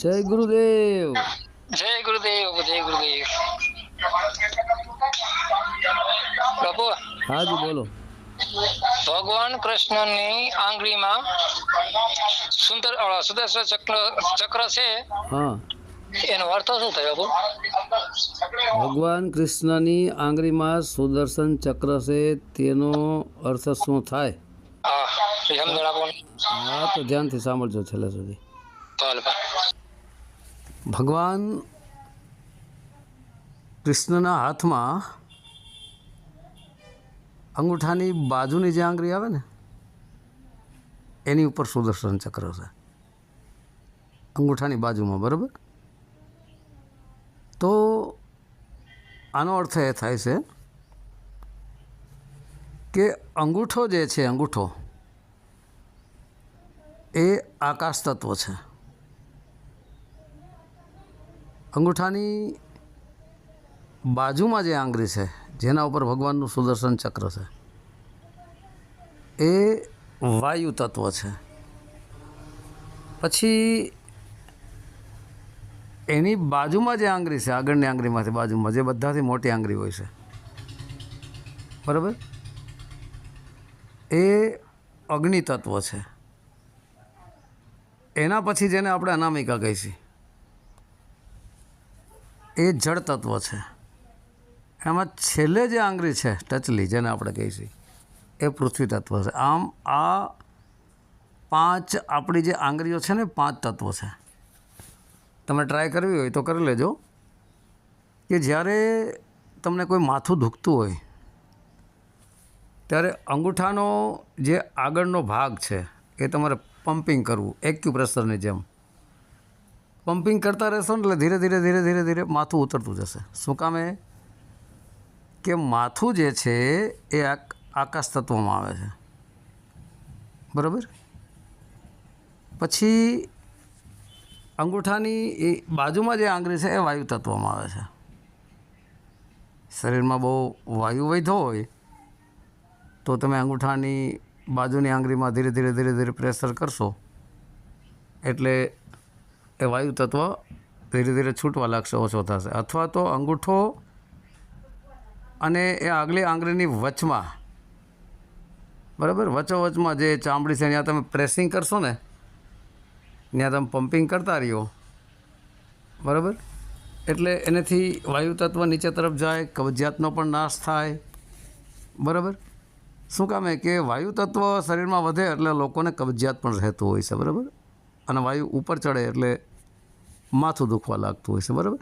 જય ગુરુદેવ. જય ગુરુદેવ જય ગુરુદેવ. બાપુ. હાજી બોલો. ભગવાન કૃષ્ણની આંગળીમાં સુંદર સુદર્શન ચક્ર ચક્ર છે. હા. એનો અર્થ શું થયો ભગવાન કૃષ્ણની આંગળીમાં સુદર્શન ચક્ર છે તેનો અર્થ શું થાય? હા તો ધ્યાનથી સાંભળજો છેલ્લે સુધી. ભગવાન કૃષ્ણના હાથમાં અંગૂઠાની બાજુની જે આંગળી આવે ને, એની ઉપર સુદર્શન ચક્ર છે. અંગૂઠાની બાજુમાં, બરાબર? તો આનો અર્થ એ થાય છે કે અંગૂઠો જે છે, અંગૂઠો, એ આકાશ તત્વ છે. અંગૂઠાની બાજુમાં જે આંગળી છે, જેના ઉપર ભગવાનનું સુદર્શન ચક્ર છે, એ વાયુ તત્વ છે. પછી એની બાજુમાં જે આંગળી છે, આગળની આંગળીમાંથી બાજુમાં, જે બધાથી મોટી આંગળી હોય છે, બરાબર? એ અગ્નિ તત્વ છે. એના પછી જેને આપણે અનામિકા કહીશું. એ જળ તત્વ છે. એમાં છેલ્લે જે આંગળી છે ટચલી જેને આપણે કહીશું એ પૃથ્વી તત્વ છે. આમ આ પાંચ આપણી જે આંગળીઓ છે ને, પાંચ તત્વો છે. તમે ટ્રાય કરવી હોય તો કરી લેજો. કે જ્યારે તમને કોઈ માથું દુખતું હોય, ત્યારે અંગૂઠાનો જે આગળનો ભાગ છે, એ તમારે પમ્પિંગ કરવું એક્યુપ્રેશરની જેમ. પમ્પિંગ કરતા રહેશો ને એટલે ધીરે ધીરે ધીરે ધીરે ધીરે માથું ઉતરતું જશે. શું કામે કે માથું જે છે એ આક- આકાશ તત્વમાં આવે છે. બરાબર? પછી અંગૂઠાની એ બાજુમાં જે આંગળી છે એ વાયુ તત્વમાં આવે છે. શરીરમાં બહુ વાયુ વૈધો હોય તો તમે અંગૂઠાની બાજુની આંગળીમાં ધીરે ધીરે ધીરે ધીરે પ્રેશર કરશો. એટલે એ વાયુ તત્વ ધીરે ધીરે છૂટવા લાગશે, ઓછો થશે. અથવા તો અંગૂઠો અને એ આગલી આંગળીની વચમાં, બરાબર? વચોવચમાં જે ચામડી છે, ત્યાં તમે પ્રેસિંગ કરશો ને, ત્યાં તમે પમ્પિંગ કરતા રહ્યો. બરાબર? એટલે એનાથી વાયુ તત્વ નીચે તરફ જાય, કબજિયાતનો પણ નાશ થાય. બરાબર? શું કામે કે વાયુ તત્વ શરીરમાં વધે એટલે લોકોને કબજિયાત પણ રહેતું હોય છે, બરાબર? અને વાયુ ઉપર ચડે એટલે માથું દુખવા લાગતું હોય છે, બરાબર?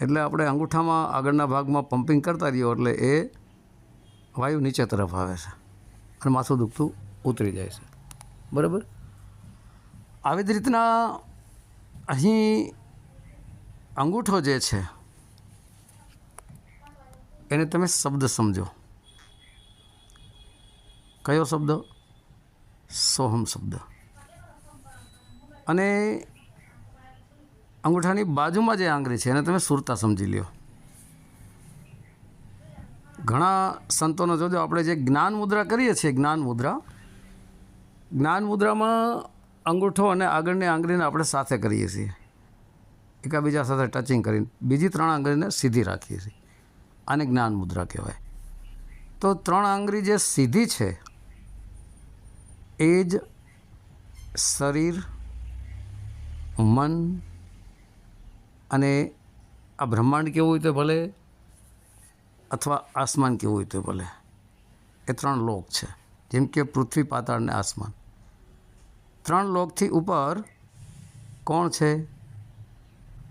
એટલે આપણે અંગૂઠામાં આગળના ભાગમાં પમ્પિંગ કરતા રહીએ એટલે એ વાયુ નીચે તરફ આવે છે અને માથું દુખતું ઉતરી જાય છે, બરાબર? આવી જ રીતના અહીં અંગૂઠો જે છે, એને તમે શબ્દ સમજો. કયો શબ્દ? સોહમ શબ્દ. અને અંગૂઠાની બાજુમાં જે આંગળી છે એને તમે સુરતા સમજી લ્યો. ઘણા સંતોનો જોજો આપણે જે જ્ઞાન મુદ્રા કરીએ છીએ, જ્ઞાન મુદ્રા, જ્ઞાન મુદ્રામાં અંગૂઠો અને આગળની આંગળીને આપણે સાથે કરીએ છીએ. એકાબીજા સાથે ટચિંગ કરીને, બીજી ત્રણ આંગળીને સીધી રાખીએ છીએ. આને જ્ઞાન મુદ્રા કહેવાય. તો ત્રણ આંગળી જે સીધી છે, એ જ શરીર, મન અને આ બ્રહ્માંડ કેવું હોય તો ભલે, અથવા આસમાન કેવું હોય તો ભલે, એ ત્રણ લોક છે. જેમ કે પૃથ્વી, પાતાળ અને આસમાન. ત્રણ લોકથી ઉપર કોણ છે?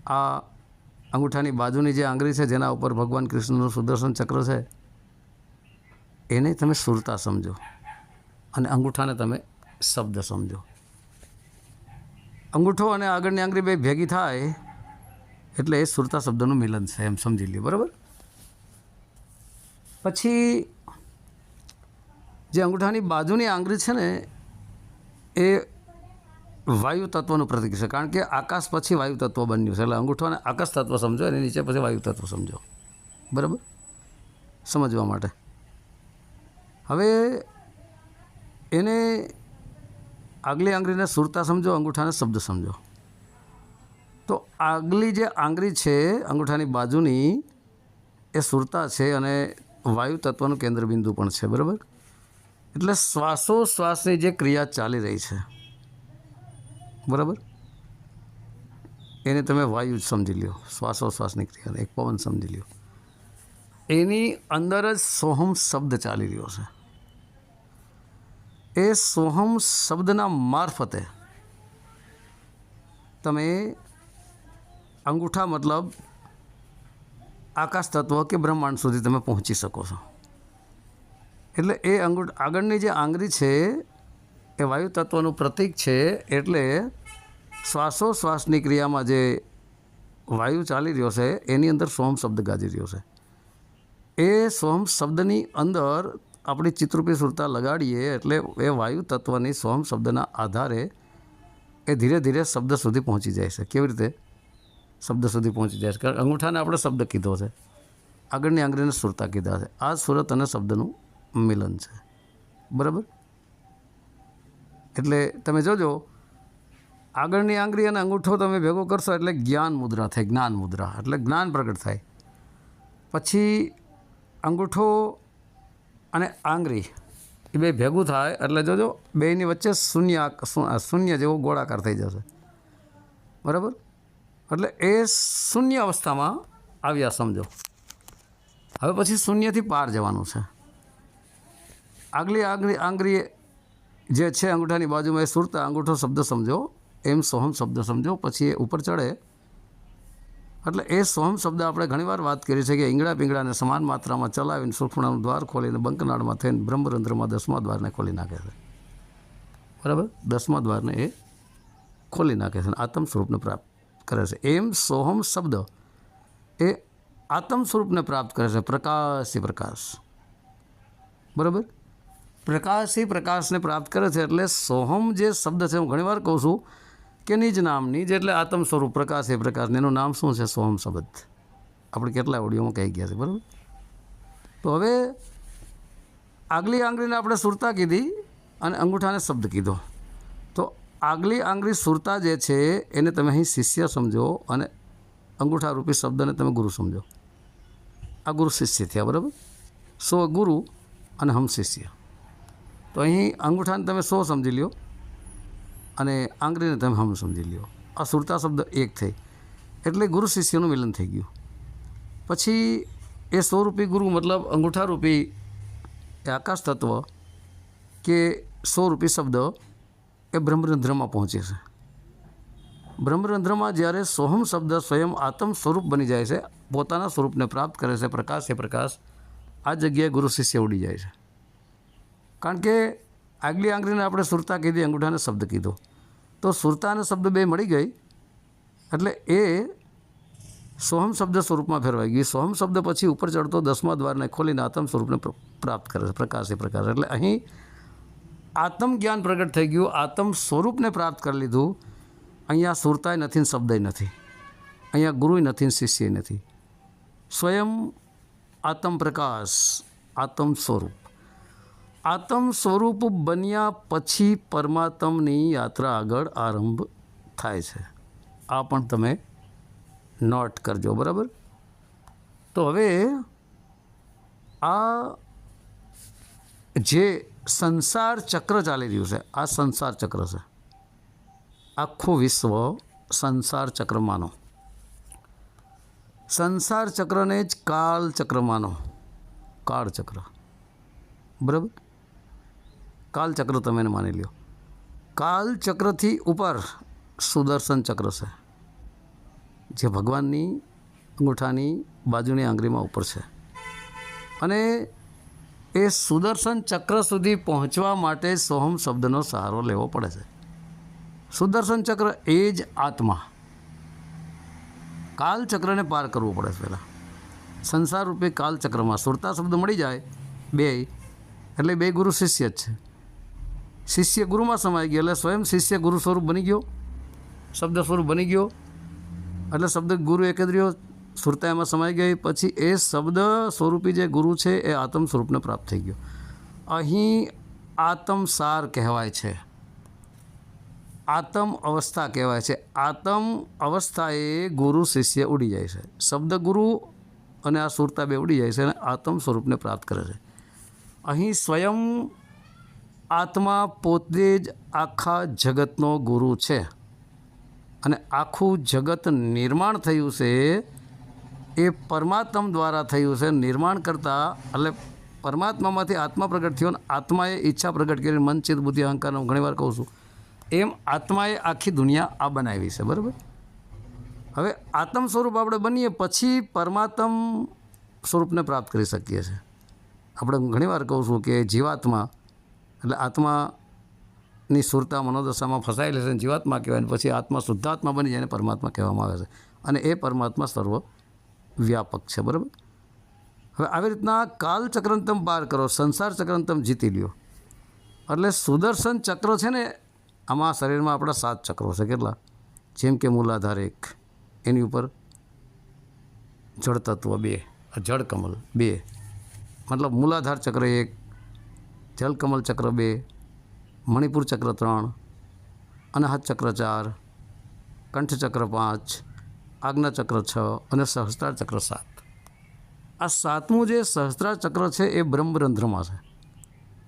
આ અંગૂઠાની બાજુની જે આંગળી છે, જેના ઉપર ભગવાન કૃષ્ણનું સુદર્શન ચક્ર છે, એને તમે સુરતા સમજો અને અંગૂઠાને તમે શબ્દ સમજો. અંગૂઠો અને આગળની આંગળી બે ભેગી થાય એટલે એ સુરતા શબ્દનું મિલન છે, એમ સમજી લઈએ બરાબર? પછી જે અંગૂઠાની બાજુની આંગળી છે ને, એ વાયુ તત્વનું પ્રતીક છે. કારણ કે આકાશ પછી વાયુ તત્વ બન્યું છે. એટલે અંગૂઠાને આકાશ તત્વ સમજો, એની નીચે પછી વાયુ તત્વ સમજો. બરાબર? સમજવા માટે. હવે એને આગલી આંગળીને સુરતા સમજો, અંગૂઠાને શબ્દ સમજો. આગલી જે આંગળી છે, અંગૂઠાની બાજુની, એ સુરતા છે અને વાયુ તત્વનું કેન્દ્રબિંદુ પણ છે, બરાબર? એટલે શ્વાસોશ્વાસની જે ક્રિયા ચાલી રહી છે, બરાબર? એને તમે વાયુ જ સમજી લ્યો, શ્વાસોશ્વાસની ક્રિયાને, એક પવન સમજી લ્યો. એની અંદર જ સોહમ શબ્દ ચાલી રહ્યો છે. એ સોહમ શબ્દના મારફતે તમે અંગૂઠા મતલબ આકાશ તત્વ કે બ્રહ્માંડ સુધી તમે પહોંચી શકો છો. એટલે એ અંગૂઠ, આગળની જે આંગળી છે, એ વાયુ તત્વનું પ્રતીક છે, એટલે શ્વાસોશ્વાસની ક્રિયામાં જે વાયુ ચાલી રહ્યો છે, એની અંદર સોમ શબ્દ ગાજી રહ્યો છે. એ સોમ શબ્દની અંદર આપણી ચિત્રરૂપી સુરતા લગાડીએ, એટલે એ વાયુ તત્વની સોમ શબ્દના આધારે એ ધીરે ધીરે શબ્દ સુધી પહોંચી જાય છે. કેવી રીતે? શબ્દ સુધી પહોંચી જાય છે. કારણ અંગૂઠાને આપણે શબ્દ કીધો છે. આગળની આંગળીને સુરતા કીધા છે. આ સુરત અને શબ્દનું મિલન છે. બરાબર? એટલે તમે જોજો, આગળની આંગળી અને અંગૂઠો તમે ભેગો કરશો એટલે જ્ઞાન મુદ્રા થાય, જ્ઞાન મુદ્રા. એટલે જ્ઞાન પ્રગટ થાય. પછી અંગૂઠો અને આંગળી એ બે ભેગું થાય. એટલે જોજો, બેની વચ્ચે શૂન્ય શૂન્ય જેવો ગોળાકાર થઈ જશે. બરાબર? એટલે એ શૂન્ય અવસ્થામાં આવ્યા સમજો. હવે પછી શૂન્યથી પાર જવાનું છે. આગલી આંગળી આંગળી જે છે અંગૂઠાની બાજુમાં એ સુરતા અંગૂઠો શબ્દ સમજો, એમ સોહમ શબ્દ સમજો, પછી એ ઉપર ચડે. એટલે એ સોહમ શબ્દ આપણે ઘણીવાર વાત કરી છે કે ઈંગડા પીંગડાને સમાન માત્રામાં ચલાવીને સુખમણાનું દ્વાર ખોલીને બંકનાળમાં થઈને બ્રહ્મરંધ્રમાં દસમા દ્વારને ખોલી નાખે છે. બરાબર? દસમા દ્વારને એ ખોલી નાખે છે આત્મ સ્વરૂપને પ્રાપ્ત કરે છે. એમ સોહમ શબ્દ એ આત્મ સ્વરૂપને પ્રાપ્ત કરે છે. પ્રકાશી પ્રકાશ. બરાબર? પ્રકાશી પ્રકાશને પ્રાપ્ત કરે છે એટલે સોહમ જે શબ્દ છે, હું ઘણીવાર કહું છું કે નિજ નામની જે, એટલે આત્મ સ્વરૂપ પ્રકાશ એ પ્રકાશ. એનું નામ શું છે? સોહમ શબ્દ. આપણે કેટલા ઓડિયોમાં કહી ગયા છે, બરાબર? તો હવે આગલી આંગળીને આપણે સુરતા કીધી અને અંગૂઠાને શબ્દ કીધો. તો આગલી આંગળી સુરતા જે છે, એને તમે અહીં શિષ્ય સમજો અને અંગૂઠા રૂપી શબ્દને તમે ગુરુ સમજો. આ ગુરુ શિષ્ય થયા, બરાબર? સો ગુરુ અને હમ શિષ્ય. તો અહીં અંગૂઠાને તમે સો સમજી લ્યો અને આંગળીને તમે હમ સમજી લ્યો. આ સુરતા શબ્દ એક થઈ. એટલે ગુરુ શિષ્યનું મિલન થઈ ગયું. પછી એ સ્વરૂપી ગુરુ મતલબ અંગૂઠારૂપી એ આકાશ તત્વ કે સ્વરૂપી શબ્દ એ બ્રહ્મરંધ્રમાં પહોંચે છે. બ્રહ્મરંધ્રમાં જ્યારે સોહમ શબ્દ સ્વયં આત્મ સ્વરૂપ બની જાય છે, પોતાના સ્વરૂપને પ્રાપ્ત કરે છે, પ્રકાશ એ પ્રકાશ, આ જગ્યાએ ગુરુ શિષ્ય ઉડી જાય છે. કારણ કે આગલી આંગળીને આપણે સુરતા કીધી, અંગૂઠાને શબ્દ કીધો. તો સુરતા અને શબ્દ બે મળી ગઈ, એટલે એ સોહમ શબ્દ સ્વરૂપમાં ફેરવાઈ ગઈ. સોહમ શબ્દ પછી ઉપર ચડતો દસમા દ્વારને ખોલીને આત્મ સ્વરૂપને પ્રાપ્ત કરે છે, પ્રકાશ એ પ્રકાશ. એટલે અહીં આત્મ જ્ઞાન પ્રગટ થઈ ગયું, આત્મ સ્વરૂપને પ્રાપ્ત કરી લીધું. અહીંયા સુરતાય નથી ને શબ્દય નથી. અહીંયા ગુરુય નથી ને શિષ્ય નથી. સ્વયં આત્મ પ્રકાશ, આત્મ સ્વરૂપ. આત્મ સ્વરૂપ બન્યા પછી પરમાત્મની યાત્રા આગળ આરંભ થાય છે. આ પણ તમે નોટ કરજો, બરાબર? તો હવે આ જે સંસાર ચક્ર ચાલી રહ્યું છે. આ સંસાર ચક્ર છે. આખું વિશ્વ સંસાર ચક્ર માનો સંસાર ચક્રને જ કાળ ચક્ર માનો કાળ ચક્ર. બરાબર? કાલ ચક્ર તમે એને માની લ્યો. કાલ ચક્રથી ઉપર સુદર્શન ચક્ર છે. જે ભગવાનની અંગૂઠાની બાજુની આંગળીમાં ઉપર છે. અને એ સુદર્શન ચક્ર સુધી પહોંચવા માટે સોહમ શબ્દનો સહારો લેવો પડે છે. સુદર્શન ચક્ર એ જ આત્મા. કાલ ચક્રને પાર કરવું પડે છે પહેલાં. સંસાર રૂપે કાલ ચક્રમાં સુરતા શબ્દ મળી જાય, બે. એટલે બે ગુરુ શિષ્ય જ છે. શિષ્ય ગુરુમાં સમાઈ ગયો, એટલે સ્વયં શિષ્ય ગુરુ સ્વરૂપ બની ગયો. શબ્દ સ્વરૂપ બની ગયો. એટલે શબ્દ ગુરુ એક જ રહ્યો સુરતા એમાં સમાઈ ગઈ. પછી એ શબ્દ સ્વરૂપી જે ગુરુ છે, એ આત્મ સ્વરૂપને પ્રાપ્ત થઈ ગયો. અહીં આત્મસાર કહેવાય છે. આતમ અવસ્થા કહેવાય છે. આતમ અવસ્થાએ ગુરુ શિષ્ય ઉડી જાય છે. શબ્દ ગુરુ અને આ સુરતા બે ઉડી જાય છે અને આતમ સ્વરૂપને પ્રાપ્ત કરે છે. અહીં સ્વયં આત્મા પોતે જ આખા જગતનો ગુરુ છે. અને આખું જગત નિર્માણ થયું છે એ પરમાત્મ દ્વારા થયું છે, નિર્માણ કરતાં, એટલે પરમાત્મામાંથી આત્મા પ્રગટ થયો અને આત્માએ ઈચ્છા પ્રગટ કરી, મન, ચિત્ત, બુદ્ધિ અહંકારનો ઘણી વાર કહું છું. એમ આત્માએ આખી દુનિયા આ બનાવી છે, બરાબર? હવે આત્મ સ્વરૂપ આપણે બનીએ પછી પરમાત્મ સ્વરૂપને પ્રાપ્ત કરી શકીએ છીએ આપણે ઘણી વાર કહું છું કે જીવાત્મા, એટલે આત્માની સુરતા મનોદશામાં ફસાયેલી છે જીવાત્મા કહેવાય અને પછી આત્મા શુદ્ધાત્મા બની જાય પરમાત્મા કહેવામાં આવે છે. અને એ પરમાત્મા સર્વ વ્યાપક છે, બરાબર? હવે આવી રીતના કાલ ચક્રંતમ પાર કરો, સંસાર ચક્રંતમ જીતી લ્યો. એટલે સુદર્શન ચક્ર છે ને, આમાં શરીરમાં આપણા સાત ચક્રો છે, કેટલા? જેમ કે મૂલાધાર એક, એની ઉપર જળતત્વ બે જળકમલ બે, મતલબ મૂલાધાર ચક્ર એક જલકમલ ચક્ર બે, મણિપુર ચક્ર ત્રણ, અનાહત ચક્ર ચાર, કંઠ ચક્ર પાંચ આજ્ઞા ચક્ર છ અને સહસ્ત્રાર ચક્ર સાત. આ સાતમું જે સહસ્ત્રાર ચક્ર છે એ બ્રહ્મરંધ્રમાં છે.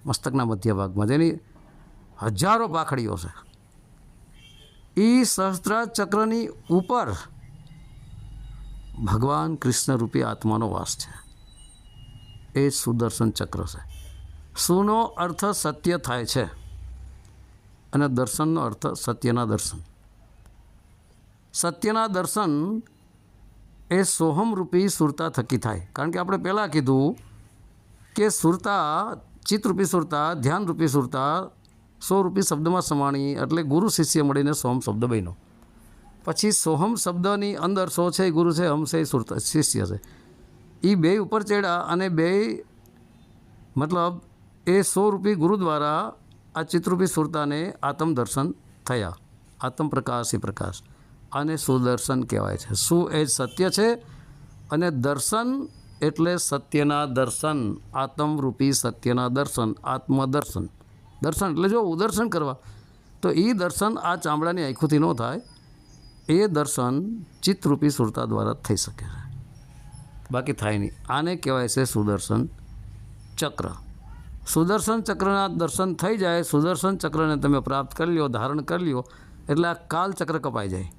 મસ્તકના મધ્ય ભાગમાં જેની હજારો પાખડીઓ છે. એ સહસ્ત્રાર ચક્રની ઉપર ભગવાન કૃષ્ણ રૂપી આત્માનો વાસ છે. એ સુદર્શન ચક્ર છે. સુનો અર્થ સત્ય થાય છે. અને દર્શનનો અર્થ સત્યના દર્શન. સત્યના દર્શન એ સોહમ રૂપી સુરતા થકી થાય. કારણ કે આપણે પહેલાં કીધું કે સુરતા ચિત્તરૂપી સુરતા, ધ્યાનરૂપી સુરતા સો રૂપી શબ્દમાં સમાણી એટલે ગુરુ શિષ્ય મળીને સોહમ શબ્દ બન્યો. પછી સોહમ શબ્દની અંદર સો છે ગુરુ છે, હમ છે સુરતા, શિષ્ય છે. એ બે ઉપર ચડ્યા અને બે મતલબ એ સો રૂપી ગુરુ દ્વારા આ ચિત્રરૂપી સુરતાને આત્મ દર્શન થયા. આત્મ પ્રકાશ એ પ્રકાશ. આને સુદર્શન કહેવાય છે. સુ એ સત્ય છે અને દર્શન એટલે સત્યના દર્શન, આત્મરૂપી સત્યના દર્શન, આત્મદર્શન. દર્શન એટલે જો ઉદર્શન કરવા, તો એ દર્શન આ ચામડાની આંખોથી ન થાય. એ દર્શન ચિત્તરૂપી સુરતા દ્વારા થઈ શકે છે. બાકી થાય નહીં. આને કહેવાય છે સુદર્શન ચક્ર. સુદર્શન ચક્રના દર્શન થઈ જાય, સુદર્શન ચક્રને તમે પ્રાપ્ત કરી લ્યો, ધારણ કરી લ્યો, એટલે આ કાલ ચક્ર કપાઈ જાય.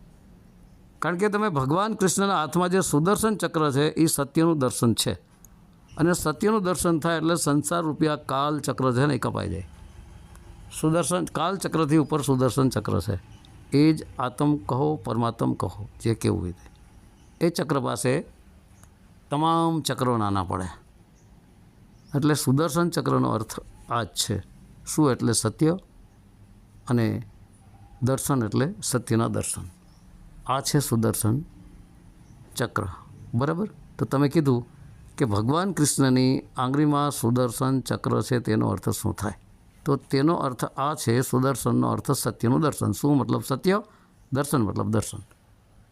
કારણ કે તમે ભગવાન કૃષ્ણના હાથમાં જે સુદર્શન ચક્ર છે, એ સત્યનું દર્શન છે. અને સત્યનું દર્શન થાય એટલે સંસાર રૂપિયા કાલ ચક્ર છે ને એ કપાઈ જાય. સુદર્શન, કાલ ચક્રથી ઉપર સુદર્શન ચક્ર છે. એ જ આત્મ કહો, પરમાત્મ કહો, જે કેવું હોય એ ચક્ર પાસે તમામ ચક્રો નાના પડે. એટલે સુદર્શન ચક્રનો અર્થ આ જ છે. શું એટલે સત્ય? અને દર્શન એટલે સત્યના દર્શન. આ છે સુદર્શન ચક્ર. બરાબર? તો તમે કીધું કે ભગવાન કૃષ્ણની આંગળીમાં સુદર્શન ચક્ર છે તેનો અર્થ શું થાય? તો તેનો અર્થ આ છે સુદર્શનનો અર્થ સત્યનું દર્શન. શું મતલબ સત્ય? દર્શન મતલબ દર્શન.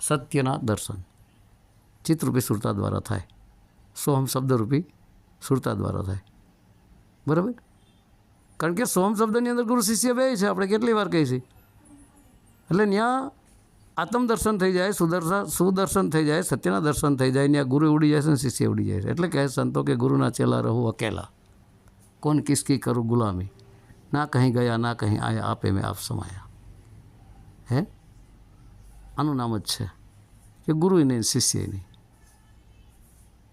સત્યના દર્શન. ચિત્તરૂપી સુરતા દ્વારા થાય. સોહમ શબ્દરૂપી સુરતા દ્વારા થાય. બરાબર? કારણ કે સોહમ શબ્દની અંદર ગુરુ શિષ્ય બે છે. આપણે કેટલી વાર કહીએ છીએ એટલે ત્યાં આત્મદર્શન થઈ જાય, સુદર્શન સુદર્શન થઈ જાય, સત્યના દર્શન થઈ જાય ત્યાં ગુરુ ઉડી જાય છે ને શિષ્ય ઉડી જાય છે. એટલે કહે સંતો કે ગુરુના ચેલા રહું અકેલા. કોણ કિસકી કરું ગુલામી? ના કહી ગયા, ના કહી આયા, આપે મેં આપ સમાયા. હે? આનું નામ જ છે કે ગુરુ નહીં, શિષ્ય નહીં.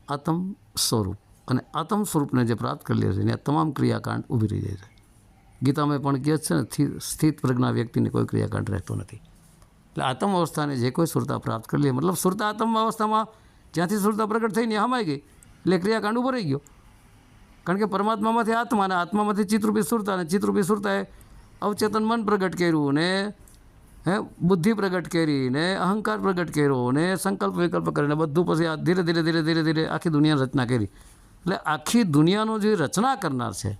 આત્મ સ્વરૂપ. અને આત્મ સ્વરૂપને જે પ્રાપ્ત કરી લે છે ત્યાં તમામ ક્રિયાકાંડ ઊભી રહી જાય છે. ગીતામાં પણ કહે છે ને સ્થિત પ્રજ્ઞા વ્યક્તિને કોઈ ક્રિયાકાંડ રહેતો નથી. એટલે આત્મ અવસ્થાને જે કોઈ સુરતા પ્રાપ્ત કરી લે, મતલબ સુરતા આત્મ અવસ્થામાં જ્યાંથી સુરતા પ્રગટ થઈને હમાઈ ગઈ, એટલે ક્રિયાકાંડ ઊભો રહી ગયો. કારણ કે પરમાત્મામાંથી આત્મા અને આત્મામાંથી ચિત્રરૂપી સુરતા અને ચિત્રરૂપી સુરતાએ અવચેતન મન પ્રગટ કર્યું ને, હે, બુદ્ધિ પ્રગટ કરી ને, અહંકાર પ્રગટ કર્યો ને, સંકલ્પ વિકલ્પ કરીને બધું પછી આ ધીરે ધીરે ધીરે ધીરે ધીરે આખી દુનિયાની રચના કરી. એટલે આખી દુનિયાનો જે રચના કરનાર છે,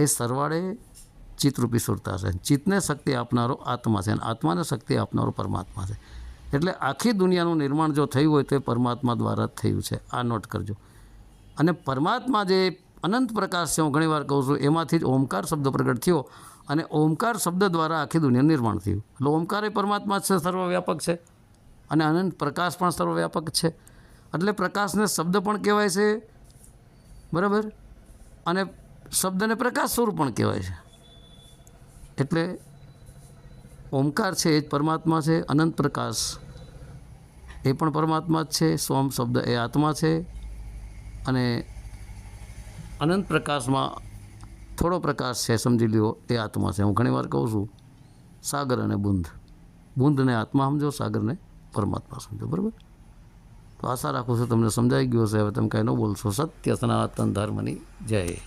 એ સરવાળે ચિત્તરૂપી સુરતા છે. ચિત્તને શક્તિ આપનારો આત્મા છે અને આત્માને શક્તિ આપનારો પરમાત્મા છે. એટલે આખી દુનિયાનું નિર્માણ જો થયું હોય તો એ પરમાત્મા દ્વારા જ થયું છે. આ નોટ કરજો. અને પરમાત્મા જે અનંત પ્રકાશ છે, હું ઘણીવાર કહું છું, એમાંથી જ ઓમકાર શબ્દ પ્રગટ થયો અને ઓમકાર શબ્દ દ્વારા આખી દુનિયાનું નિર્માણ થયું. એટલે ઓમકાર એ પરમાત્મા છે, સર્વવ્યાપક છે. અને અનંત પ્રકાશ પણ સર્વવ્યાપક છે. એટલે પ્રકાશને શબ્દ પણ કહેવાય છે. બરાબર? અને શબ્દને પ્રકાશ સ્વરૂપ પણ કહેવાય છે. એટલે ઓમકાર છે એ જ પરમાત્મા છે, અનંત પ્રકાશ. એ પણ પરમાત્મા જ છે સોમ શબ્દ એ આત્મા છે. અને અનંત પ્રકાશમાં થોડો પ્રકાશ છે, સમજી લ્યો, એ આત્મા છે. હું ઘણીવાર કહું છું, સાગર અને બુંદ. બુંદને આત્મા સમજો સાગરને પરમાત્મા સમજો, બરાબર? તો આશા રાખું છું તમને સમજાઈ ગયું હશે. હવે તમે કાંઈ ન બોલશો. સત્ય સનાતન ધર્મની જય.